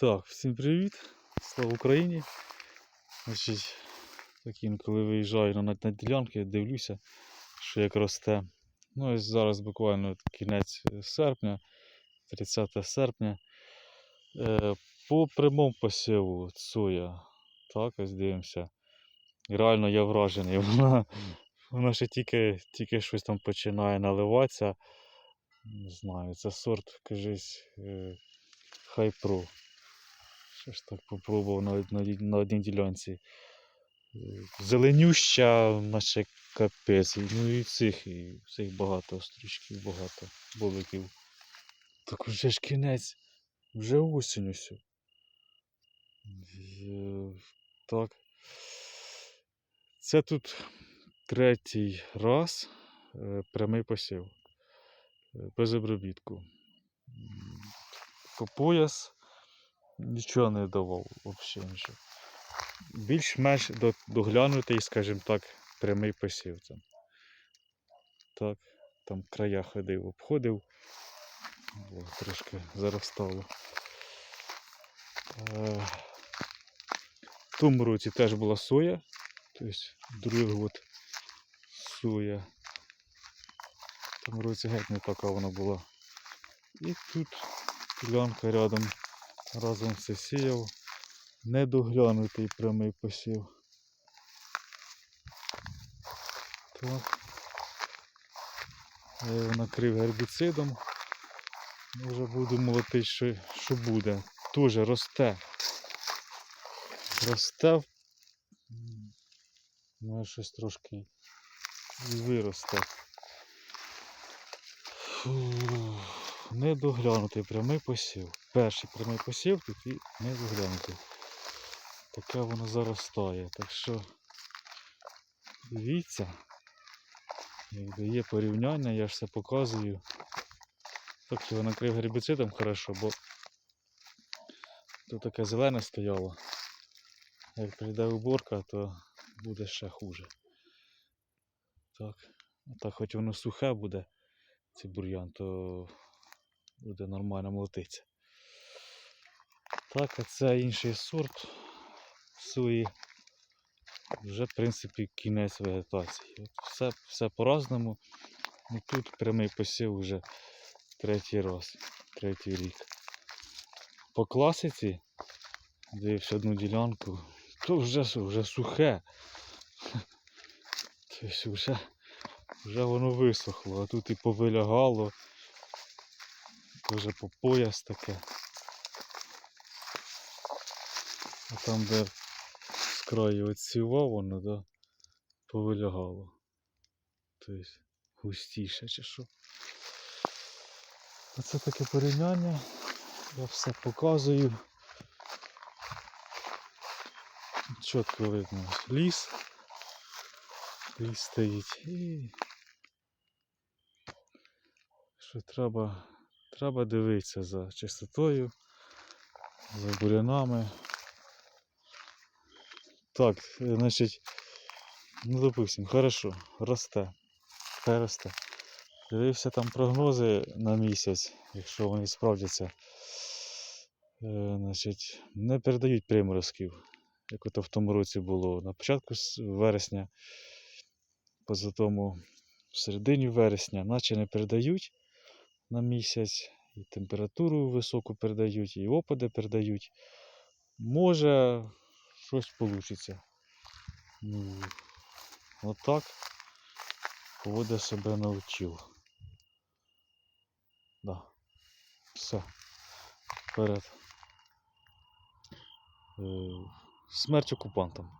Так, всім привіт! Слава Україні! Значить, так інколи виїжджаю на, на ділянки, дивлюся, що як росте. Ну, ось зараз буквально кінець серпня, 30 серпня. Е, по прямому посіву соя. Так, ось дивимося. Реально я вражений. Вона, вона ще тільки, тільки щось там починає наливатися. Не знаю, це сорт, кажись, е, Хайпро. Що ж так попробував на, на, на одній ділянці. Зеленюща, наче капець. Ну і цих, і цих багато стрічків, багато боликів. Так уже ж кінець, вже осінь ось. Е, Так. Це тут третій раз е, прямий посів. е, Без обробітку. По пояс нічого не давав взагалі нічого. Більш-менш доглянутий, скажімо так, прямий посів. Там. Так, там края ходив, обходив. О, трошки заростало. Е, В тому році теж була соя. Тобто другий год соя. В тому році геть не така вона була. І тут ділянка рядом разом все сіяв. Недоглянутий прямий посів. Так. Я його накрив гербіцидом. Вже буду молотити, що, що буде. Тоже росте. Росте. Ну, щось трошки і виросте. Недоглянутий прямий посів. Перший прямий посів тут і не недоглянутий. Таке воно заростає. Так що дивіться. Якби є порівняння, я ж все показую. Так його накрив гербіцидом хорошо, бо тут таке зелене стояло. Як прийде уборка, то буде ще хуже. Так. Так хоч воно сухе буде, цей бур'ян, то буде нормально молотитися. Так, а це інший сорт сої. Вже, в принципі, кінець вегетації. От все, все по-разному. Ну, тут прямий посів вже третій раз, третій рік. По класиці, дивився одну ділянку, то вже, вже сухе. Тобто вже, вже воно висохло, а тут і повилягало. Вже по пояс таке. А там, де з краю відсівав воно, да, повилягало. Тобто густіше чи що. Оце таке порівняння. Я все показую. Чітко видно ліс. Ліс стоїть і що треба, треба дивитися за чистотою, за бурянами. Так, е, значить, ну допустим, хорошо, росте. Хай росте. Дивився там прогнози на місяць, якщо вони справдяться. Е, значить, не передають приморозків, як ото в тому році було. На початку вересня, поза тому в середині вересня, наче не передають на місяць, і температуру високу передають, і опади передають. Може, щось вийде. Ну, отак поводя себе навчив. Да. Все. Вперед. Е, Смерть окупантам.